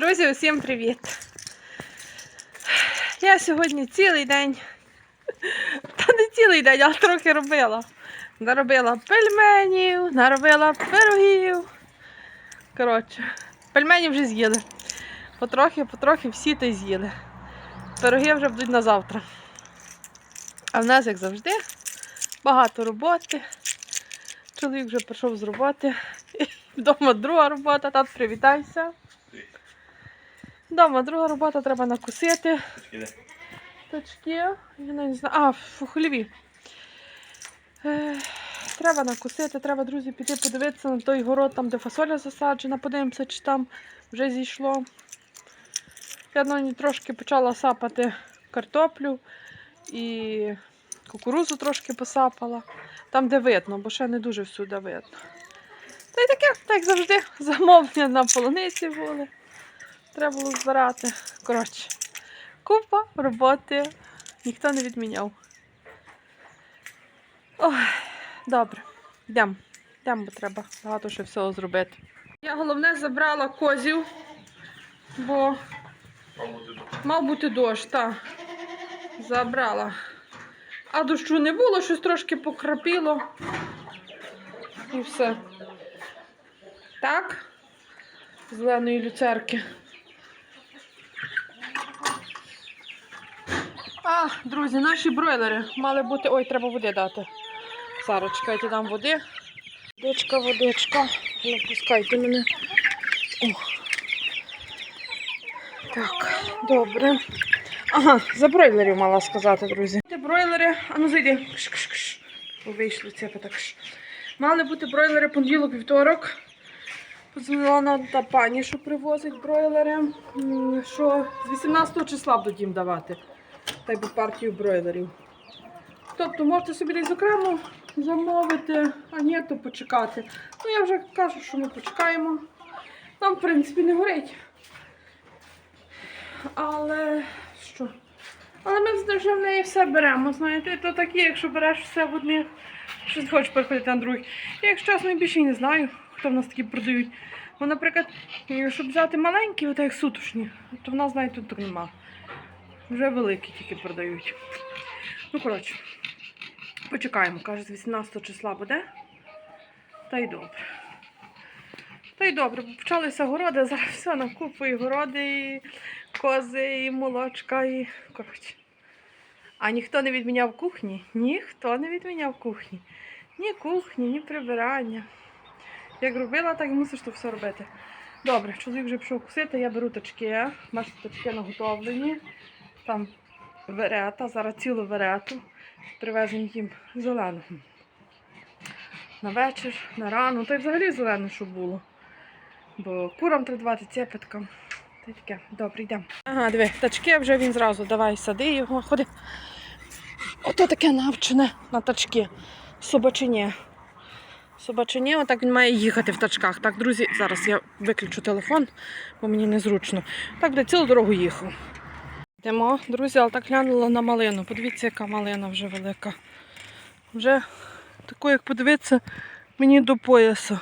Друзі, усім привіт! Я сьогодні цілий день, та не цілий день, а трохи робила. Наробила пельменів, наробила пирогів. Коротше, пельмені вже з'їли. Потрохи, потрохи всі то з'їли. Пироги вже будуть на завтра. А в нас, як завжди, багато роботи. Чоловік вже прийшов з роботи. Вдома друга робота, тат, привітайся. Вдома друга робота, треба накусити. Точки. Я не знаю. А, в хліві. Е, треба накусити, треба, друзі, піти подивитися на той город, там, де фасоля засаджена, подивимося, чи там вже зійшло. Я нині трошки почала сапати картоплю і кукурузу трошки посапала. Там, де видно, бо ще не дуже всюди видно. Та й таке, так завжди, замовлення на полуниці були. Треба було збирати. Коротше, купа роботи ніхто не відміняв. Ой, добре, йдемо. Йдемо, бо треба багато ще всього зробити. Я головне забрала козів, бо мав бути дощ, так. Забрала. А дощу не було, щось трошки покрапіло. І все. Так. Зеленої люцерки. А, друзі, наші бройлери мали бути. Ой, треба води дати. Зараз чекайте, дам води. Водичка, водичка. Не пускайте мене. Ох. Так, добре. Ага, за бройлерів мала сказати, друзі. Бройлери, а ну зайди. Вийшли це так. Мали бути бройлери понеділок, вівторок. Подзвонила на та пані, що привозить бройлери. Що з 18 числа будуть їм давати. Так би партію бройлерів. Тобто можете собі десь окремо замовити, а ні, то почекати. Ну я вже кажу, що ми почекаємо. Нам, в принципі, не горить. Але що? Але ми вже в неї все беремо, знаєте, то такі, якщо береш все в одних, що хочеш переходити на других. Я, якщо чесно, я більше не знаю, хто в нас такі продають. Бо, наприклад, щоб взяти маленькі, отак як сутушні, то в нас, знаєте, тут так нема. Вже великі тільки продають. Ну, коротше, почекаємо, каже, з 18 числа буде. Та й добре. Та й добре, почалися городи, зараз все на купу, і городи, і кози, і молочка, і коротше. А ніхто не відміняв кухні? Ніхто не відміняв кухні. Ні кухні, ні прибирання. Як робила, так і мусиш то все робити. Добре, чоловік вже пішов кусити, я беру точки. Бачите, точки наготовлені. Там верета, зараз цілу верету. Привеземо їм зелену. На вечір, на рану, та й взагалі зелену, щоб було. Бо курам треба давати цепеткам. Та й таке. Добре, йдемо. Ага, диви, тачки вже він зразу давай сади його, ходи. Ото таке навчене на тачки. Собачині. Собачині, отак він має їхати в тачках. Так, друзі, зараз я виключу телефон, бо мені незручно. Так буде цілу дорогу їхав. Йдемо, друзі, але так глянула на малину. Подивіться, яка малина вже велика. Вже таку, як подивитися, мені до пояса.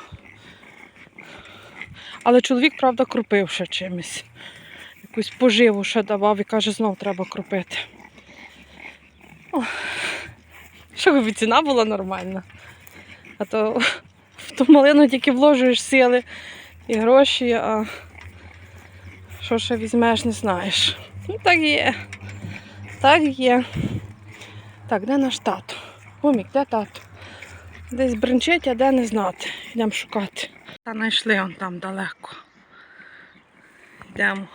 Але чоловік, правда, кропив ще чимось. Якусь поживу ще давав і каже, знов треба кропити. О, щоб ціна була нормальна. А то в ту малину тільки вложуєш сили і гроші, а що ще візьмеш, не знаєш. Ну так є. Так є. Так, де наш тато? Гомік, де тато? Десь бренчить, а де не знати. Йдемо шукати. Та знайшли он там далеко. Йдемо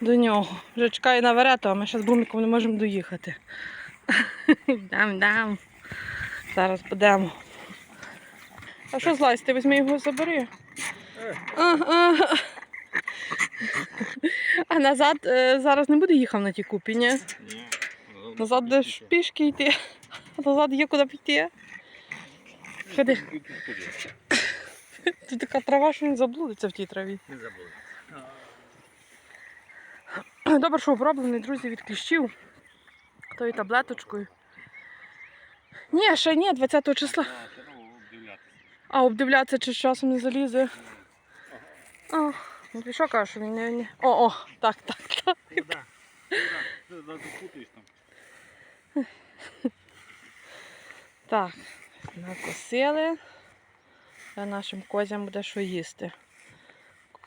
до нього. Вже чекає на верету, а ми ще з буміком не можемо доїхати. Йдемо, йдемо. Зараз будемо. А що злазь, ти візьми його забери. А, а. А назад е, зараз не буде їхав на ті купі, ні? Назад будеш пішки йти. А назад є куди піти. Ходи. Тут така трава, що він заблудиться в тій траві. Не забули. Добре, що оброблений, друзі, від кліщів. Тою таблеточкою. Ні, ще ні, 20 числа. А, обдивлятися. Чи з часом не залізе. А, Ну ти що кажеш, він не, не... О, о, так, так, так. Ну да. Ну да. Запутаєш там. Так, накосили. А нашим козям буде що їсти.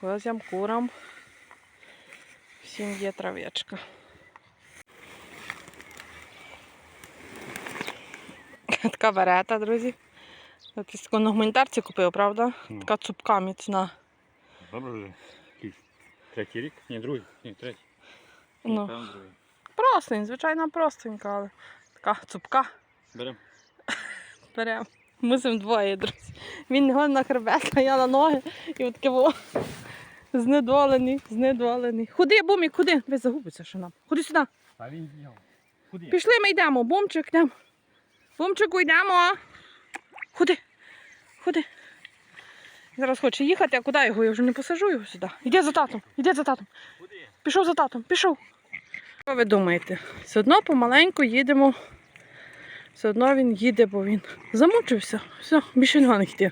Козям, курам. Всім є травичка. Така берета, друзі. Із на гуманітарці купив, правда? Ну. Така цупка міцна. Добре вже. Третій рік? Ні, другий. Ні, третій. Ну. Певно, другий. Простень, звичайно, простенька, але така цупка. Беремо. Беремо. Мусимо двоє, друзі. Він його на хребет, а я на ноги. І от таке во. Знедолений, знедолений. Ходи, бумік, ходи. Ви загубиться ще нам. Ходи сюди. А він його. Куди? Пішли, ми йдемо. Бумчик, йдемо. Бумчику, йдемо. Ходи. Ходи. Зараз хоче їхати, а куди його? Я вже не посажу його сюди. Іде за татом, іде за татом. Пішов за татом, пішов. Що ви думаєте? Все одно помаленьку їдемо. Все одно він їде, бо він замучився. Все, більше нема не йти.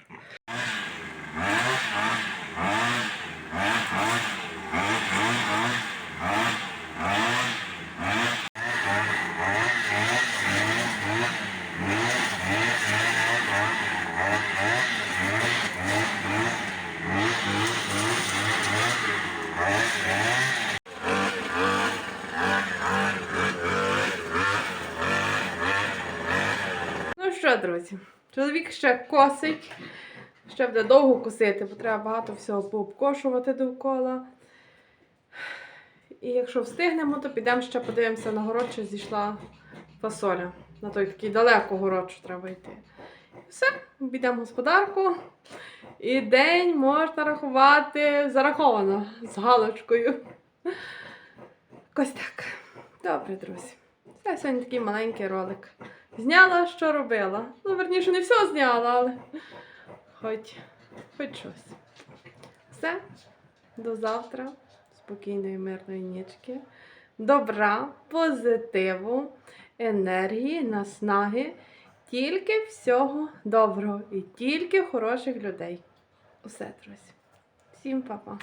Ну що, друзі, чоловік ще косить. Ще буде довго косити, бо треба багато всього пообкошувати довкола. І якщо встигнемо, то підемо ще подивимося на город, чи зійшла фасоля. На той такий далеко город, що треба йти. Все, обійдемо господарку. І день можна рахувати зараховано з галочкою. Ось так. Добре, друзі. Це сьогодні такий маленький ролик. Зняла, що робила. Ну, верніше, не все зняла, але хоч, хоч щось. Все. До завтра. Спокійної, мирної нічки. Добра, позитиву, енергії, наснаги. Тільки всього доброго і тільки хороших людей. Усе, друзі. Всім па-па.